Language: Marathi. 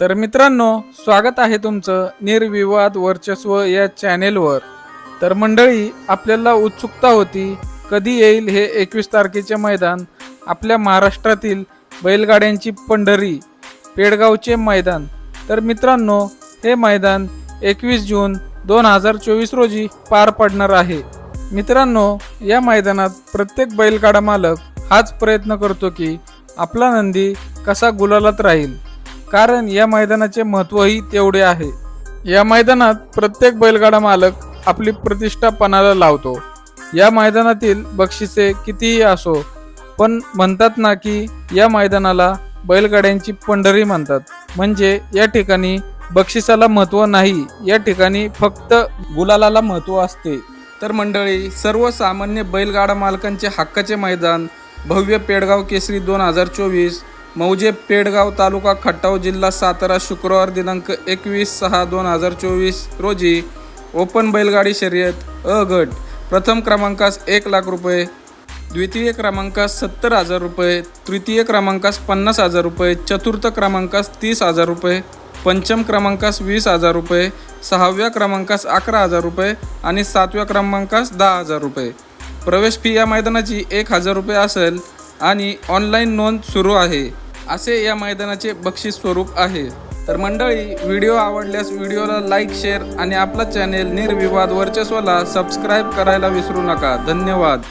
तर मित्रांनो स्वागत आहे तुमचं निर्विवाद वर्चस्व या चॅनेलवर. तर मंडळी आपल्याला उत्सुकता होती कधी येईल हे एकवीस तारखेचे मैदान आपल्या महाराष्ट्रातील बैलगाड्यांची पंढरी पेडगावचे मैदान. तर मित्रांनो हे मैदान एकवीस जून दोन हजार चोवीस रोजी पार पडणार आहे. मित्रांनो या मैदानात प्रत्येक बैलगाडा मालक हाच प्रयत्न करतो की आपला नंदी कसा गुलालात राहील. कारण या मैदानाचे महत्त्वही तेवढे आहे. या मैदानात प्रत्येक बैलगाडा मालक आपली प्रतिष्ठा पणाला लावतो. या मैदानातील बक्षिसे कितीही असो पण म्हणतात ना की या मैदानाला बैलगाड्यांची पंढरी म्हणतात. म्हणजे या ठिकाणी बक्षिसाला महत्त्व नाही या ठिकाणी फक्त गुलालाला महत्त्व असते. तर मंडळी सर्वसामान्य बैलगाडा मालकांचे हक्काचे मैदान भव्य पेडगाव केसरी दोन हजार चोवीस मौजे पेडगाव तालुका खटाव जिल्हा सातारा शुक्रवार दिनांक एकवीस सहा दोन हजार चोवीस रोजी ओपन बैलगाडी शर्यत अ गट प्रथम क्रमांकास एक लाख रुपये द्वितीय क्रमांकास सत्तर हजार रुपये तृतीय क्रमांकास पन्नास हजार रुपये चतुर्थ क्रमांकास तीस हजार रुपये पंचम क्रमांकास वीस हजार रुपये सहाव्या क्रमांकास अकरा हजार रुपये आणि सातव्या क्रमांकास दहा हजार रुपये. प्रवेश फी या मैदानाची एक हजार रुपये असेल आणि ऑनलाईन नोंद सुरू आहे. असे या मैदानाचे बक्षीस स्वरूप आहे. तर मंडळी व्हिडिओ आवडल्यास व्हिडिओला लाईक शेअर आणि आपला चॅनेल निर्विवाद वर्चस्वला सबस्क्राईब करायला विसरू नका. धन्यवाद.